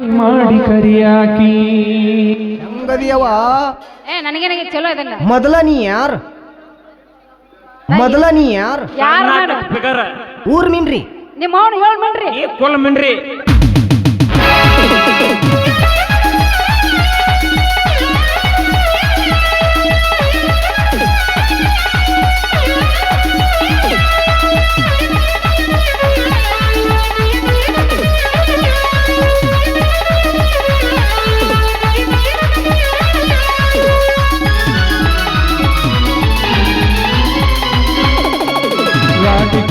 ಮಾಡಿ ಕರಿಯಾಕಿ. ಹೆಂಗದಿಯವ ಏ ನನಗೇನಾಗಿ ಚಲೋ ಇದಲ್ಲ ಮೊದಲ ನೀ ಯಾರು? ಮೊದಲ ನೀ ಯಾರು? ಯಾರು ಊರ್ ನಿನ್ರಿ ನಿಮ್ಮ ಅವ್ನು ಹೇಳ ಮಾಡ್ರಿ. ಮಿನ್ರಿ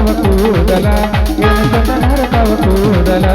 ಚಂದ ನರತವ ಕೂದಲ ಏನು ಚಂದ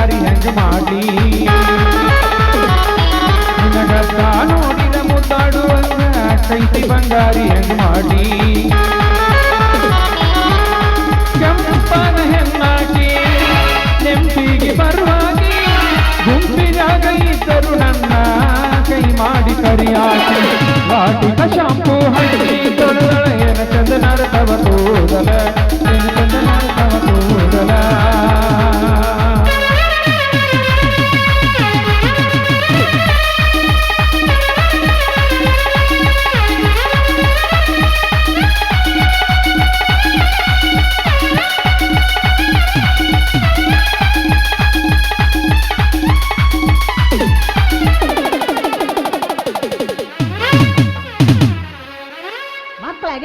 ಬಂಗಾರಿ ಹೆಂಗ ಮಾಡಿ. ನಿನ್ನ ನೋಡಿದ ಮುದ್ದಾಡುವಂಗ ಕೈತಿ ಬಂಗಾರಿ ಹೆಂಗ ಮಾಡಿ. ಕೆಂಪನ ಹೆಣ್ಣಾಗಿ ನೆಂಪಿಗೆ ಬರುವಾಗಿ ಗುಂಪಿನಾಗ ಇದ್ದರು ನನ್ನ ಕೈ ಮಾಡಿ ಕರಿಯಾಗಿ ವಾಟಿಕ ಶಾಂಪೂ ಹಚ್ಚಿ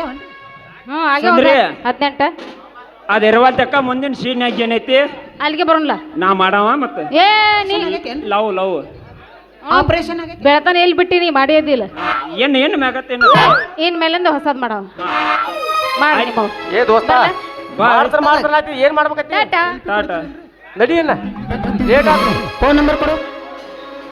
ಹ್ಞೂ ಹಾಗೆ ಸುಂದ್ರಿ. ಹದಿನೆಂಟು. ಅದ ಇರುವಂತಕ್ಕ ಮುಂದಿನ ಸೀನ್ಯಾಗ ಏನೈತಿ? ಅಲ್ಲಿಗೆ ಬರೋಲ್ಲ ನಾ ಮಾಡವ ಮತ್ತ? ಏ ನೀ ಲವ್ ಲವ್. ಆಪರೇಷನ್ ಆಗೈತಿ ಬೆಳತಾನ ಎಲ್ಲಿ ಬಿಟ್ಟಿನಿ ಮಾಡಿಯದಿಲ್ಲ. ಏನ್ ಏನ್ ಮ್ಯಾಗತ್ತೇನ ಇನ್ ಮೇಲಿಂದ ಹೊಸದ್ ಮಾಡವ ಮಾಡಿ ಏ ದೋಸ್ತ ಮಾಡ್ತಾರ ಮಾಡ್ತಾರ ಏನ್ ಮಾಡ್ಬೇಕತ್ತಿ? ಟಾಟಾ. ಟಾಟಾ. ನಡಿಯನ್ನ ಲೇಟ್ ಆತು ಫೋನ್ ನಂಬರ್ ಕೊಡು.